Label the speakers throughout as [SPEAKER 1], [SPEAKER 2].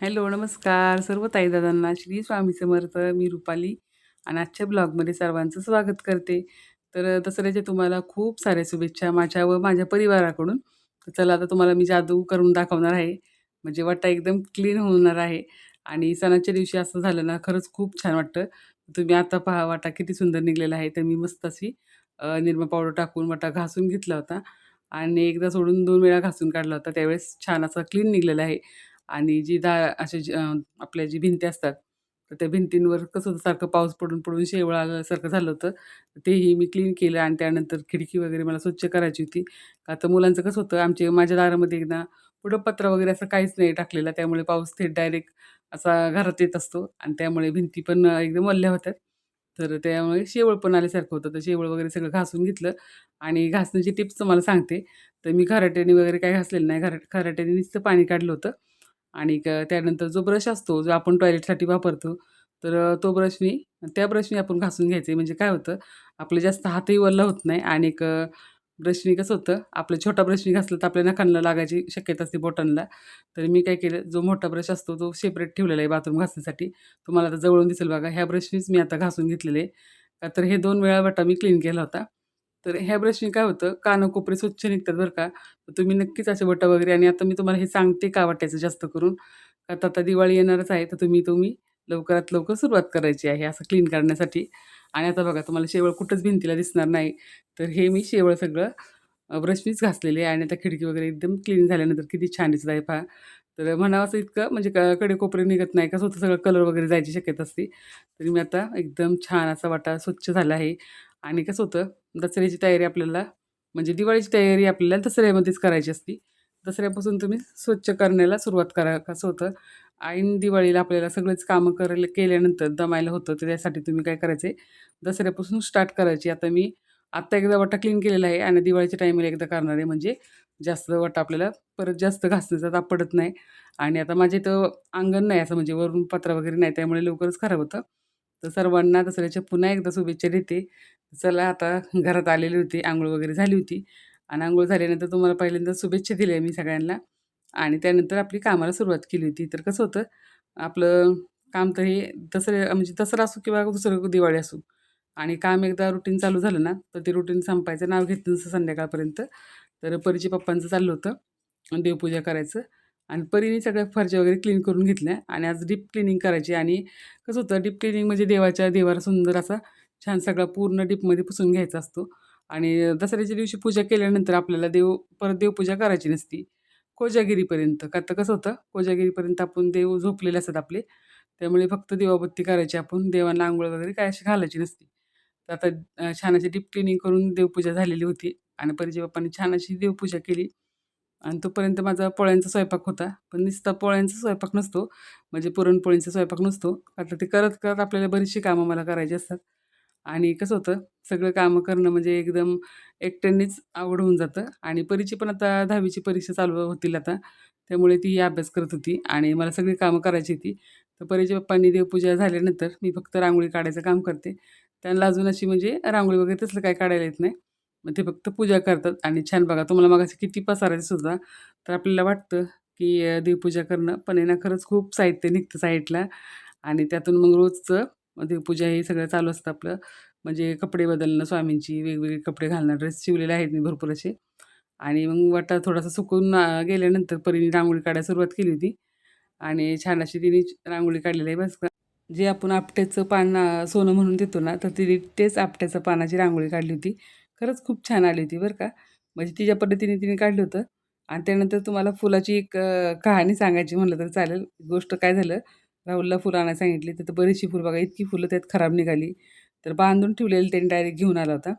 [SPEAKER 1] Hello नमस्कार. सर्व ताईदादांना श्री स्वामी समर्थ मी रुपाली आणि आजच्या ब्लॉगमध्ये सर्वांचं स्वागत करते. तर दसऱ्याच्या तुम्हाला खूप साऱ्या शुभेच्छा माझ्या व माझ्या परिवाराकडून. तर चला आता तुम्हाला मी जादू करून दाखवणार आहे. म्हणजे वाटा एकदम क्लीन होणार आहे. आणि सणाच्या दिवशी असं झालं ना खरंच खूप छान वाटतं. तुम्ही आता पहा वाटा किती सुंदर निघलेला आहे. तर मी मस्त अशी अ, निरमा पावडर टाकून वाटा घासून घेतला होता. आणि एकदा सोडून दोन वेळा घासून काढला होता. त्यावेळेस छान असा क्लीन निघलेला आहे. आणि जी दा असे जी, आपल्या जी भिंती असतात तर त्या भिंतींवर कसं होतं सारखं पाऊस पडून पडून शेवळ झालं होतं तेही मी क्लीन केलं आणि त्यानंतर खिडकी वगैरे मला स्वच्छ करायची होती. का तर मुलांचं कसं होतं आमचे माझ्या दारामध्ये एकदा पुढं पत्रा वगैरे असं काहीच नाही टाकलेला त्यामुळे पाऊस थेट डायरेक्ट असा घरात येत असतो आणि त्यामुळे भिंती पण एकदम मल्ल्या होत्यात तर त्यामुळे शेवळ पण आल्यासारखं होतं तर शेवळ वगैरे सगळं घासून घेतलं आणि घासण्याची टिप्स तुम्हाला सांगते. तर मी खराट्याने वगैरे काही घासलेलं नाही खरा खराट्याने नुसतं पाणी काढलं होतं. आणि क त्यानंतर जो ब्रश असतो जो आपण टॉयलेटसाठी वापरतो तर तो ब्रशनी त्या ब्रशनी आपण घासून घ्यायचे. म्हणजे काय होतं आपलं जास्त हातही वल्ला होत नाही आणि एक ब्रशनी कसं होतं आपलं छोटा ब्रशनी घासलं तर आपल्या नखांना लागायची शक्यता असते बोटांना. तर मी काय केलं जो मोठा ब्रश असतो तो सेपरेट ठेवलेला आहे बाथरूम घासण्यासाठी. तुम्हाला आता जवळून दिसेल बघा. ह्या ब्रशनीच मी आता घासून घेतलेले आहे. का तर हे दोन वेळा वाटा मी क्लीन केला होता. तर ह्या ब्रशनी काय होतं? कानकोपरे स्वच्छ निघतात बरं का. तुम्ही नक्कीच असे बटा वगैरे आणि आता मी तुम्हाला हे सांगते का वाटायचं जास्त करून. का आता दिवाळी येणारच आहे तर तुम्ही तुम्ही लवकरात लवकर सुरुवात करायची आहे असं क्लीन करण्यासाठी. आणि आता बघा तुम्हाला शेवळ कुठंच भिंतीला दिसणार नाही. तर हे मी शेवळ सगळं ब्रशनीच घासलेले आहे आणि आता खिडकी वगैरे एकदम क्लीन झाल्यानंतर किती छान दिसत आहे पहा. तर म्हणावं असं इतकं म्हणजे क कडेकोपरे निघत नाही का? होतं सगळं कलर वगैरे जायची शक्यता असते. तरी मी आता एकदम छान असा वाटा स्वच्छ झाला आहे. आणि कसं होतं दसऱ्याची तयारी आपल्याला म्हणजे दिवाळीची तयारी आपल्याला दसऱ्यामध्येच करायची असती. दसऱ्यापासून तुम्ही स्वच्छ करण्याला सुरुवात करा कसं होतं. ऐन दिवाळीला आपल्याला सगळेच कामं करायला केल्यानंतर दमायला होतं तर त्यासाठी तुम्ही काय करायचे दसऱ्यापासून स्टार्ट करायची. आता मी आत्ता एकदा वाटा क्लीन केलेला आहे आणि दिवाळीच्या टाईमला एकदा करणार आहे. म्हणजे जास्त वाटा आपल्याला परत जास्त घासण्याचा ताप पडत नाही. आणि आता माझे इथं अंगण नाही असं म्हणजे वरून पत्रा वगैरे नाही त्यामुळे लवकरच खराब होतं. तर सर्वांना दसऱ्याच्या पुन्हा एकदा शुभेच्छा देते. चला आता घरात आलेली होती आंघोळ वगैरे झाली होती. आणि आंघोळ झाल्यानंतर तुम्हाला पहिल्यांदा शुभेच्छा दिल्या मी सगळ्यांना. आणि त्यानंतर आपली कामाला सुरुवात केली होती. तर कसं होतं आपलं काम तर हे दसरे म्हणजे दसरा असो किंवा दुसरं दिवाळी असो. आणि काम एकदा रुटीन चालू झालं ना तर ते रुटीन संपायचं नाव घेत नसतं संध्याकाळपर्यंत. तर परीचे पप्पांचं चाललं होतं देवपूजा करायचं. आणि परीने सगळ्या फरच्या वगैरे क्लीन करून घेतल्या. आणि आज डीप क्लिनिंग करायची. आणि कसं होतं डीप क्लिनिंग म्हणजे देवाच्या देवाला सुंदर असा छान सगळा पूर्ण डीपमध्ये पुसून घ्यायचा असतो. आणि दसऱ्याच्या दिवशी पूजा केल्यानंतर आपल्याला देव परत देवपूजा करायची नसती. कोजागिरीपर्यंत. का तर कसं होतं कोजागिरीपर्यंत आपण देव झोपलेले असतात आपले. त्यामुळे फक्त देवाबत्ती करायची आपण. देवांना आंघोळ वगैरे काय अशी घालायची नसती. तर आता छानाची छान अशी डीप क्लिनिंग करून देवपूजा झालेली होती. आणि परिचे बाप्पांनी छान अशी देवपूजा केली. आणि तोपर्यंत माझा पोळ्यांचा स्वयंपाक होता. पण नुसता पोळ्यांचा स्वयंपाक नसतो. म्हणजे पुरणपोळींचा स्वयंपाक नसतो. आता ते करत करत आपल्याला बरीचशी कामं मला करायची असतात. आणि कसं होतं सगळं कामं करणं म्हणजे एकदम एकट्यानेच आवड होऊन जातं आणि परीची पण आता दहावीची परीक्षा चालू होतील आता. त्यामुळे ती अभ्यास करत होती आणि मला सगळी कामं करायची होती. तर परीच्या पप्पांनी देवपूजा झाल्यानंतर मी फक्त रांगोळी काढायचं काम करते. त्यांना अजून अशी म्हणजे रांगोळी वगैरे तसलं काही काढायला येत नाही. मग ते फक्त पूजा करतात आणि छान बघा तुम्हाला मगाशी किती पसारायचं सुद्धा तर आपल्याला वाटतं की देवपूजा करणं पण आहे ना खरंच खूप साहित्य निघतं साईडला आणि त्यातून मग रोजचं देवपूजा हे सगळं चालू असतं आपलं. म्हणजे कपडे बदलणं स्वामींची वेगवेगळे कपडे घालणं ड्रेस शिवलेले आहेत मी भरपूर असे. आणि मग वाटा थोडासा सुकून गेल्यानंतर परीने रांगोळी काढायला सुरुवात केली होती. आणि छान अशी तिने रांगोळी काढलेली आहे बस. का जे आपण आपट्याचं पान सोनं म्हणून देतो ना तर तिने तेच आपट्याचं पानाची रांगोळी काढली होती. खरंच खूप छान आली होती बरं का. म्हणजे तिच्या पद्धतीने तिने काढलं होतं. आणि त्यानंतर तुम्हाला फुलाची एक कहाणी सांगायची म्हणलं तर चालेल. गोष्ट काय झालं राहुलला फुलं आणायला सांगितली. तर बरीचशी फुलं बघा इतकी फुलं त्यात खराब निघाली. तर बांधून ठेवलेली त्यांनी डायरेक्ट घेऊन आला होता.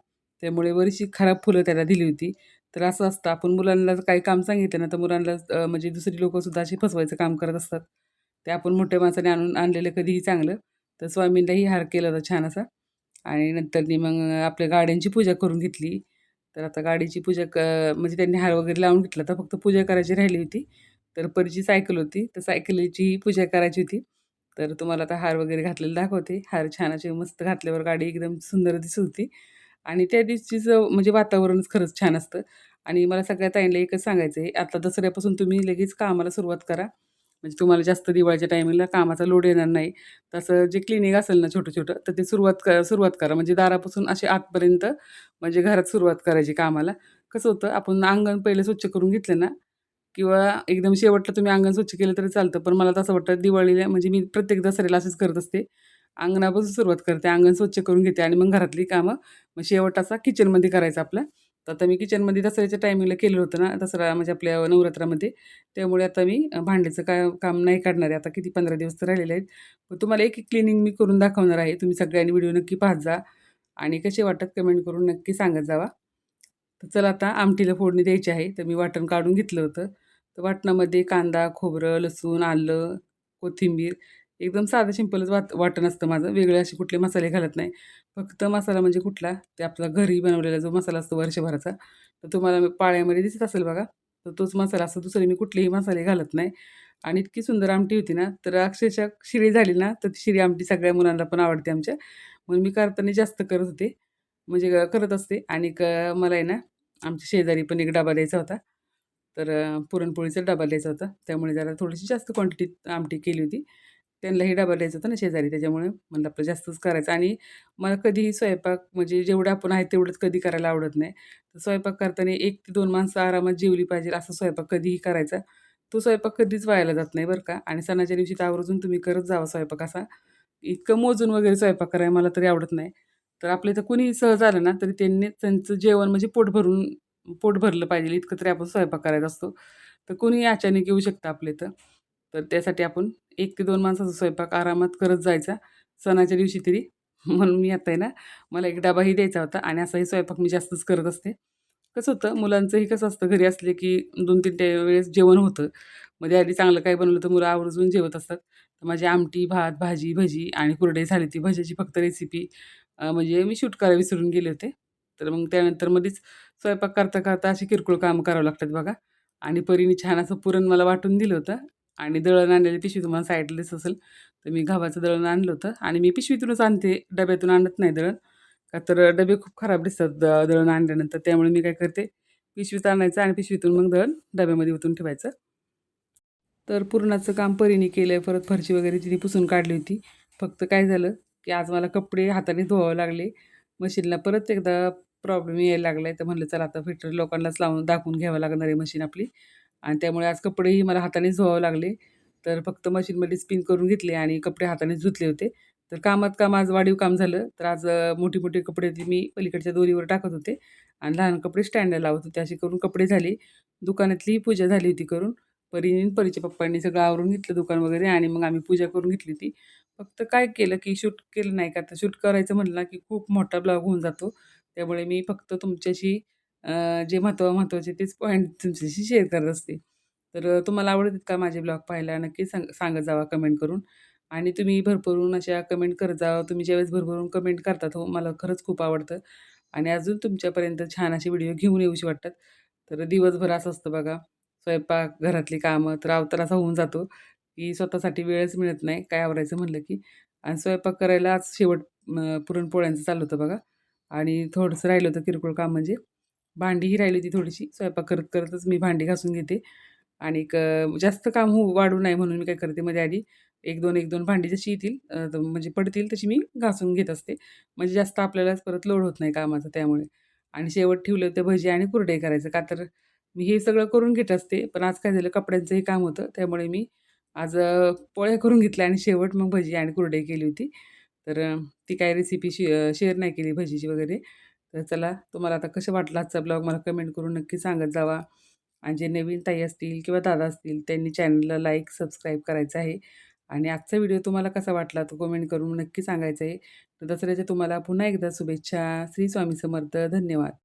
[SPEAKER 1] त्यामुळे बरीचशी खराब फुलं त्याला दिली होती. तर असं असतं आपण मुलांना जर काही काम सांगितलं ना तर मुलांना म्हणजे दुसरी लोकंसुद्धा अशी फसवायचं काम करत असतात. ते आपण मोठ्या माणसाने आणून आणलेलं कधीही चांगलं. तर स्वामींनाही हार केला होता छान असा. आणि नंतरनी मग आपल्या गाड्यांची पूजा करून घेतली. तर आता गाडीची पूजा क म्हणजे त्यांनी हार वगैरे लावून घेतला. तर फक्त पूजा करायची राहिली होती. तर परीची सायकल होती. तर सायकलीची पूजा करायची होती. तर तुम्हाला आता हार वगैरे घातलेले दाखवते. हार छान असे मस्त घातल्यावर गाडी एकदम सुंदर दिसत. होती आणि त्या दिवशीचं म्हणजे वातावरणच खरंच छान असतं. आणि मला सगळ्या ताईंना एकच सांगायचं आहे आता दसऱ्यापासून तुम्ही लगेच कामाला सुरुवात करा. म्हणजे तुम्हाला जास्त दिवाळीच्या टायमिंगला कामाचा लोड येणार नाही. तसं जे क्लिनिक असेल ना छोटं छोटं तर ते सुरुवात क सुरुवात करा. म्हणजे दारापासून असे आतपर्यंत म्हणजे घरात सुरुवात करायची कामाला. कसं होतं आपण अंगण पहिले स्वच्छ करून घेतलं ना किंवा एकदम शेवटला तुम्ही अंगण स्वच्छ केलं तरी चालतं. पण मला तसं वाटतं दिवाळीला म्हणजे मी प्रत्येक दसऱ्याला असंच करत असते. अंगणापासून सुरुवात करते अंगण स्वच्छ करून घेते आणि मग घरातली कामं मग शेवट असा किचनमध्ये करायचा आपला. तर आता मी किचनमध्ये दसऱ्याच्या टायमिंगला केलं होतं ना दसरा म्हणजे आपल्या नवरात्रामध्ये. त्यामुळे आता मी भांड्याचं काय काम नाही काढणार आहे. आता किती पंधरा दिवस तर राहिलेले आहेत. मग तुम्हाला एक एक क्लिनिंग मी करून दाखवणार आहे. तुम्ही सगळ्यांनी व्हिडिओ नक्की पाहत जा. आणि कसे वाटत कमेंट करून नक्की सांगत जावा. तर चला आता आमटीला फोडणी द्यायची आहे. तर मी वाटण काढून घेतलं होतं. तर वाटणामध्ये कांदा खोबरं लसूण आलं कोथिंबीर एकदम साधं सिंपलच वाट वाटण असतं माझं. वेगळे असे कुठले मसाले घालत नाही. फक्त मसाला म्हणजे कुठला? ते आपला घरी बनवलेला जो मसाला असतो वर्षभराचा तर तुम्हाला पाळ्यामध्ये दिसत असेल बघा तर तोच मसाला असतो. दुसरे मी कुठलेही मसाले घालत नाही. आणि इतकी सुंदर आमटी होती ना तर अक्षरशः शिरी झाली ना तर ती शिरी आमटी सगळ्या मुलांना पण आवडते आमच्या. म्हणून मी करताना जास्त करत होते. म्हणजे करत असते. आणि क मला आहे ना आमच्या शेजारी पण एक डबा द्यायचा होता. तर पुरणपोळीचा डबा द्यायचा होता. त्यामुळे जरा थोडीशी जास्त क्वांटिटीत आमटी केली होती. त्यांनाही डबा द्यायचा होता ना शेजारी. त्याच्यामुळे म्हणलं आपलं जास्तच करायचं. आणि मला कधीही स्वयंपाक म्हणजे जेवढं आपण आहे तेवढंच कधी करायला आवडत नाही. तर स्वयंपाक करताना एक ते दोन माणसं आरामात जेवली पाहिजे असं स्वयंपाक कधीही करायचा. तो स्वयंपाक कधीच व्हायला जात नाही बरं का. आणि सणाच्या दिवशी तर आवर्जून तुम्ही करत जावा स्वयंपाक असा. इतकं मोजून वगैरे स्वयंपाक करायला मला तरी आवडत नाही. तर आपल्या इथं कुणी सहज आलं ना तरी त्यांनी त्यांचं जेवण म्हणजे पोट भरून पोट भरलं पाहिजे इतकं तरी आपण स्वयंपाक करायचा असतो. तर कोणीही अचानक येऊ शकतं आपल्या इथं. तर त्यासाठी आपण एक ते दोन माणसाचा स्वयंपाक आरामात करत जायचा सणाच्या दिवशी तरी. म्हणून मी आता आहे ना मला एक डबाही द्यायचा होता आणि असाही स्वयंपाक मी जास्तच करत असते. कसं होतं मुलांचंही कसं असतं घरी असले की दोन तीन त्या वेळेस जेवण होतं. मध्ये आधी चांगलं काय बनवलं तर मुलं आवर्जून जेवत असतात. तर माझी आमटी भात भाजी भजी आणि कुरडई झाली ती भज्याची फक्त रेसिपी म्हणजे मी शूट करायला विसरून गेले होते. तर मग त्यानंतर मध्येच स्वयंपाक करता करता अशी किरकोळ कामं करावं लागतात बघा. आणि परीने छान असं पुरण मला वाटून दिलं होतं. आणि दळण आणलेली पिशवी तुम्हाला साईडला दिसत असेल तर मी गव्हाचं दळण आणलं होतं. आणि मी पिशवीतूनच आणते डब्यातून आणत नाही दळण. का तर डबे खूप खराब दिसतात द दळण आणल्यानंतर. त्यामुळे मी काय करते पिशवीत आणायचं आणि पिशवीतून मग दळण डब्यामध्ये ओतून ठेवायचं. तर पुरणाचं काम परीने केलं परत फरशी वगैरे तिने पुसून काढली होती. फक्त काय झालं की आज मला कपडे हाताने धुवावं लागले. मशीनला परत एकदा प्रॉब्लेम यायला लागला आहे तर म्हणलं चला आता फिटर लोकांनाच लावून दाखवून घ्यावं लागणार आहे मशीन आपली. आणि त्यामुळे आज कपडेही मला हातानेच धुवावं लागले. तर फक्त मशीनमध्ये स्पिन करून घेतले आणि कपडे हाताने धुतले होते. तर कामात काम आज वाढीव काम झालं. तर आज मोठे मोठी मोठी कपडे मी पलीकडच्या दोरीवर टाकत होते. आणि लहान कपडे स्टँडला लावत होते. अशी करून कपडे झाले. दुकानातलीही पूजा झाली होती करून. परीने परीच्या पप्पांनी सगळं आवरून घेतलं दुकान वगैरे आणि मग आम्ही पूजा करून घेतली होती. फक्त काय केलं की शूट केलं नाही का? तर शूट करायचं म्हटलं ना की खूप मोठा ब्लॉग होऊन जातो. त्यामुळे मी फक्त तुमच्याशी जे महत्त्व महत्त्वाचे तेच पॉईंट तुमच्याशी शेअर करत असते. तर तुम्हाला आवडतात का माझे ब्लॉग पाहायला? नक्की सांग सांगत जावा कमेंट करून. आणि तुम्ही भरभरून अशा कमेंट करत जावा तुम्ही ज्यावेळेस भरभरून कमेंट करतात हो मला खरंच खूप आवडतं. आणि अजून तुमच्यापर्यंत छान असे व्हिडिओ घेऊन येऊशी वाटतात. तर दिवसभर असं असतं बघा स्वयंपाक घरातली कामं तर अवतार असा होऊन जातो की स्वतःसाठी वेळच मिळत नाही. काय आवरायचं म्हणलं की. आणि स्वयंपाक करायला आज शेवट पुरणपोळ्यांचं चालू होतं बघा. आणि थोडंसं राहिलं होतं किरकोळ काम म्हणजे. भांडीही राहिली होती थोडीशी स्वयंपाक करत करतच मी भांडी घासून घेते. आणि क जास्त काम हो वाढू नये म्हणून मी काय करते मध्ये आधी एक दोन एक दोन भांडी जशी येतील म्हणजे पडतील तशी मी घासून घेत असते. म्हणजे जास्त आपल्यालाच परत लोड होत नाही कामाचं त्यामुळे. आणि शेवट ठेवलं ते भजी आणि कुरडे करायचं. का तर मी हे सगळं करून घेत असते पण आज काय झालं कपड्यांचंही काम होतं त्यामुळे मी आज पोळ्या करून घेतल्या आणि शेवट मग भजी आणि कुरडई केली होती. तर ती काय रेसिपी शे शेअर नाही केली भजीची वगैरे. तर चला तुम्हाला आता कसं वाटलं आजचा ब्लॉग मला कमेंट करून नक्की सांगत जावा. आणि जे नवीन ताई असतील किंवा दादा असतील त्यांनी चॅनलला लाईक सबस्क्राईब करायचं आहे. आणि आजचा व्हिडिओ तुम्हाला कसा वाटला तो कमेंट करून नक्की सांगायचं आहे. तर दसऱ्याच्या तुम्हाला पुन्हा एकदा शुभेच्छा. श्री स्वामी समर्थ. धन्यवाद.